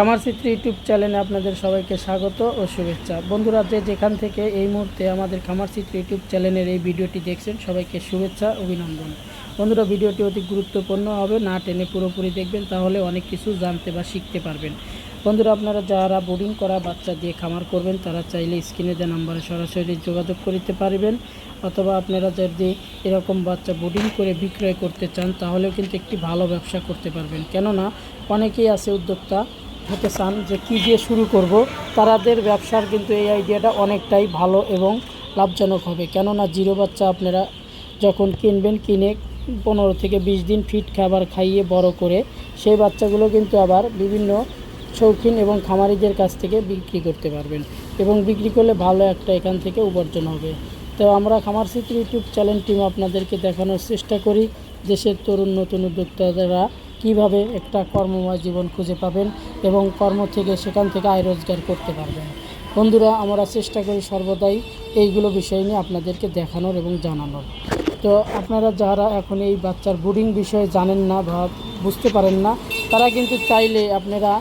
খামার চিত্র ইউটিউব চ্যানেলে আপনাদের সবাইকে স্বাগত ও শুভেচ্ছা। বন্ধুরা, যে যেখান থেকে এই মুহূর্তে আমাদের খামার চিত্র ইউটিউব চ্যানেলের এই ভিডিওটি দেখছেন, সবাইকে শুভেচ্ছা, অভিনন্দন। বন্ধুরা, ভিডিওটি অতি গুরুত্বপূর্ণ হবে, না টেনে পুরোপুরি দেখবেন, তাহলে অনেক কিছু জানতে বা শিখতে পারবেন। বন্ধুরা, আপনারা যারা বোর্ডিং করা বাচ্চা দিয়ে খামার করবেন, তারা চাইলে স্ক্রিনে দেওয়া নাম্বারে সরাসরি যোগাযোগ করতে পারবেন, অথবা আপনারা যদি এরকম বাচ্চা বোর্ডিং করে বিক্রয় করতে চান, তাহলেও কিন্তু একটি ভালো ব্যবসা করতে পারবেন। কেননা, অনেকেই আছে উদ্যোক্তা হতে চান যে কী দিয়ে শুরু করব তাদের ব্যবসার কিন্তু এই আইডিয়াটা অনেকটাই ভালো এবং লাভজনক হবে। কেননা জিরো বাচ্চা আপনারা যখন কিনবেন, কিনে পনেরো থেকে বিশ দিন ফিট খাবার খাইয়ে বড় করে সেই বাচ্চাগুলো কিন্তু আবার বিভিন্ন শৌখিন এবং খামারিদের কাছ থেকে বিক্রি করতে পারবেন এবং বিক্রি করলে ভালো একটা এখান থেকে উপার্জন হবে। তো আমরা খামার চিত্র ইউটিউব চ্যানেল টিম আপনাদেরকে দেখানোর চেষ্টা করি। দেশের তরুণ, নতুন উদ্যোক্তারা কীভাবে একটা কর্মময় জীবন খুঁজে পাবেন এবং কর্ম থেকে সেখান থেকে আয় রোজগার করতে পারবেন? বন্ধুরা, আমরা চেষ্টা করি সর্বদাই এইগুলো বিষয় নিয়ে আপনাদেরকে দেখানোর এবং জানানোর। তো আপনারা যারা এখন এই বাচ্চার বোর্ডিং বিষয়ে জানেন না বা বুঝতে পারেন না, তারা কিন্তু চাইলে আপনারা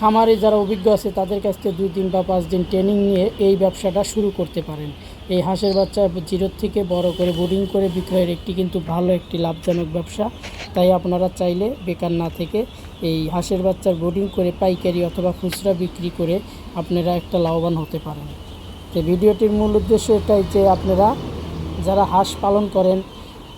খামারে যারা অভিজ্ঞ আছে, তাদের কাছ থেকে দুই দিন বা পাঁচ দিন ট্রেনিং নিয়ে এই ব্যবসাটা শুরু করতে পারেন। এই হাঁসের বাচ্চা জিরোর থেকে বড় করে বোর্ডিং করে বিক্রয়ের একটি কিন্তু ভালো একটি লাভজনক ব্যবসা। তাই আপনারা চাইলে বেকার না থেকে এই হাঁসের বাচ্চার বোর্ডিং করে পাইকারি অথবা খুচরা বিক্রি করে আপনারা একটা লাভবান হতে পারেন। তো ভিডিওটির মূল উদ্দেশ্য এটাই যে আপনারা যারা হাঁস পালন করেন,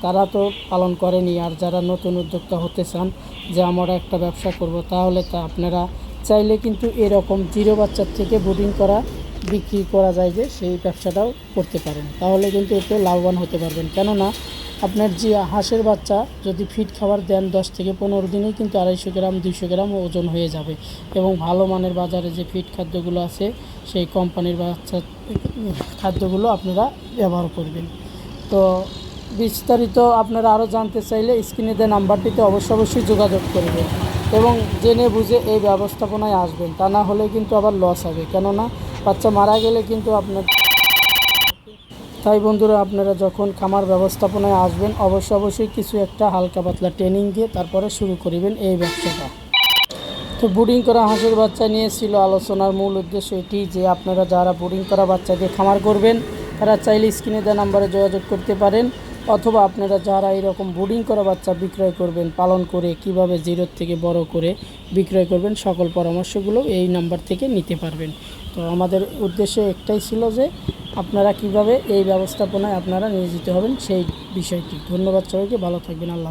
তারা তো পালন করেনি আর যারা নতুন উদ্যোক্তা হতে চান যে আমরা একটা ব্যবসা করব, তাহলে তা আপনারা চাইলে কিন্তু এরকম জিরো বাচ্চার থেকে বোর্ডিং করা, বিক্রি করা যায় যে সেই ব্যবসাটাও করতে পারেন। তাহলে কিন্তু এতে লাভবান হতে পারবেন। কেননা আপনার যে হাঁসের বাচ্চা যদি ফিট খাবার দেন দশ থেকে পনেরো দিনেই কিন্তু আড়াইশো গ্রাম, দুইশো গ্রাম ওজন হয়ে যাবে এবং ভালো মানের বাজারে যে ফিট খাদ্যগুলো আছে, সেই কোম্পানির বাচ্চা, খাদ্যগুলো আপনারা ব্যবহার করবেন। তো বিস্তারিত আপনারা আরও জানতে চাইলে স্ক্রিনে দেওয়া নাম্বারটিতে অবশ্যই অবশ্যই যোগাযোগ করবেন। এবং জেনে বুঝে এই ব্যবস্থাপনায় আসবেন। তা না হলে কিন্তু আবার লস হবে। কেননা, বাচ্চা মারা গেলে কিন্তু আপনার তাই বন্ধুরা, আপনারা যখন খামার ব্যবস্থাপনায় আসবেন অবশ্যই অবশ্যই কিছু একটা হালকা পাতলা ট্রেনিং দিয়ে তারপরে শুরু করিবেন এই ব্যবসাটা। তো বোর্ডিং করা হাঁসের বাচ্চা নিয়ে ছিল আলোচনার মূল উদ্দেশ্য এটি যে, আপনারা যারা বোর্ডিং করা বাচ্চাকে খামার করবেন, তারা চাইলে স্ক্রিনে দেওয়া নাম্বারে যোগাযোগ করতে পারেন। অথবা আপনারা যারা এরকম বোর্ডিং করা বাচ্চা বিক্রয় করবেন, পালন করে কীভাবে জিরোর থেকে বড় করে বিক্রয় করবেন, সকল পরামর্শগুলো এই নাম্বার থেকে নিতে পারবেন। তো আমাদের উদ্দেশ্য একটাই ছিল যে আপনারা কীভাবে এই ব্যবস্থাপনায় আপনারা নিয়োজিত হবেন সেই বিষয়টি। ধন্যবাদ সবাইকে, ভালো থাকবেন, আল্লাহ